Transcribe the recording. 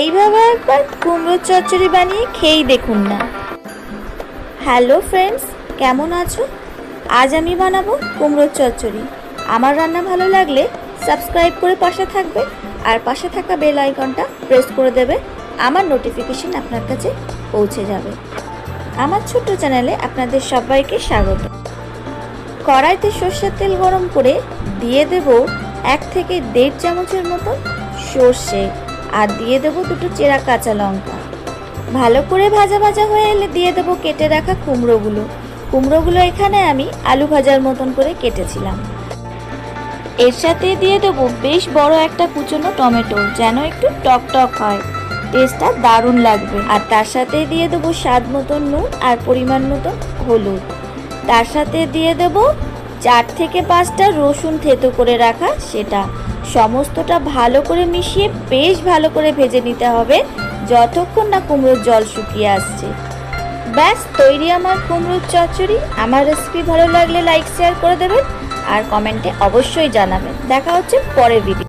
এইভাবে একবার কুমড়োর চচ্চড়ি বানিয়ে খেয়েই দেখুন না। হ্যালো ফ্রেন্ডস কেমন আছো? আজ আমি বানাবো কুমড়োর চচ্চড়ি। আমার রান্না ভালো লাগলে সাবস্ক্রাইব করে পাশে থাকবে আর পাশে থাকা বেল আইকনটা প্রেস করে দেবে। আমার নোটিফিকেশন আপনার কাছে পৌঁছে যাবে। আমার ছোট্ট চ্যানেলে আপনাদের সবাইকে স্বাগত। কড়াইতে সর্ষের তেল গরম করে দিয়ে দেব এক থেকে দেড় চামচের মতো সর্ষে। আর দিয়ে দেব দুটো চেরা কাঁচা লঙ্কা। ভালো করে ভাজা ভাজা হয়ে এলে দিয়ে দেব কেটে রাখা কুমড়োগুলো। কুমড়োগুলো এখানে আমি আলু ভাজার মতন করে কেটেছিলাম। এর সাথে দিয়ে দেব বেশ বড় একটা কুচনো টমেটো, যেন একটু টক টক হয়। টেস্টটা দারুণ লাগবে। আর তার সাথে দিয়ে দেবো স্বাদ মতন নুন আর পরিমাণ মতন হলুদ। তার সাথে দিয়ে দেব চার থেকে পাঁচটা রসুন থেতো করে রাখা সেটা। সমস্তটা ভালো করে মিশিয়ে বেশ ভালো করে ভেজে নিতে হবে যতক্ষণ না কুমড়োর জল শুকিয়ে আসছে। ব্যাস, তৈরি আমার কুমড়োর চচ্চড়ি। আমার রেসিপি ভালো লাগলে লাইক শেয়ার করে দেবেন আর কমেন্টে অবশ্যই জানাবেন। দেখা হচ্ছে পরের ভিডিও